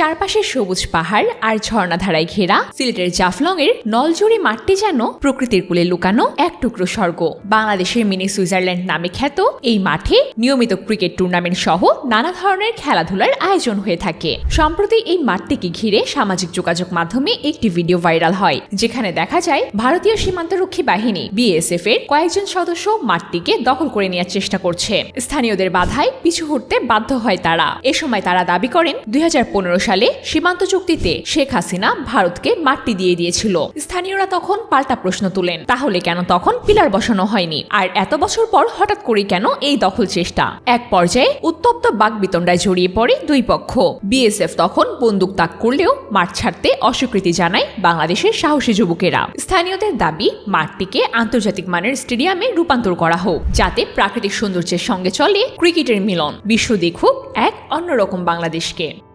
চারপাশে সবুজ পাহাড় আর ঝর্ণাধারায় ঘেরা, সিলেটের জাফলং এর নলজুড়ি মাঠটি যেন প্রকৃতির কুলে লুকানো এক টুকরো স্বর্গ। বাংলাদেশের মিনি সুইজারল্যান্ড নামে খ্যাত এই মাঠে নিয়মিত ক্রিকেট টুর্নামেন্ট সহ নানা ধরনের খেলাধুলার আয়োজন হয়ে থাকে। সম্প্রতি এই মাঠটিকে ঘিরে সামাজিক যোগাযোগ মাধ্যমে একটি ভিডিও ভাইরাল হয়, যেখানে দেখা যায় ভারতীয় সীমান্তরক্ষী বাহিনী বিএসএফ এর কয়েকজন সদস্য মাঠটিকে দখল করে নেওয়ার চেষ্টা করছে। স্থানীয়দের বাধায় পিছু হটতে বাধ্য হয় তারা। এ সময় তারা দাবি করেন, দুই সীমান্ত চুক্তিতে শেখ হাসিনা ভারতকে মাঠটি দিয়ে দিয়েছিল। স্থানীয়রা তখন পাল্টা প্রশ্ন তুলেন, তাহলে কেন তখন পিলার বসানো হয়নি? আর এত বছর পর হঠাৎ করে কেন এই দখল চেষ্টা? এক পর্যায়ে উত্তপ্ত বাক বিতণ্ডায় জড়িয়ে পড়ে দুই পক্ষ। বিএসএফ তখন বন্দুক তাক করলেও মাঠ ছাড়তে অস্বীকৃতি জানায় বাংলাদেশের সাহসী যুবকেরা। স্থানীয়দের দাবি, মাঠটিকে আন্তর্জাতিক মানের স্টেডিয়ামে রূপান্তর করা হোক, যাতে প্রাকৃতিক সৌন্দর্যের সঙ্গে চলে ক্রিকেটের মিলন। বিশ্ব দেখুক এক অন্যরকম বাংলাদেশকে।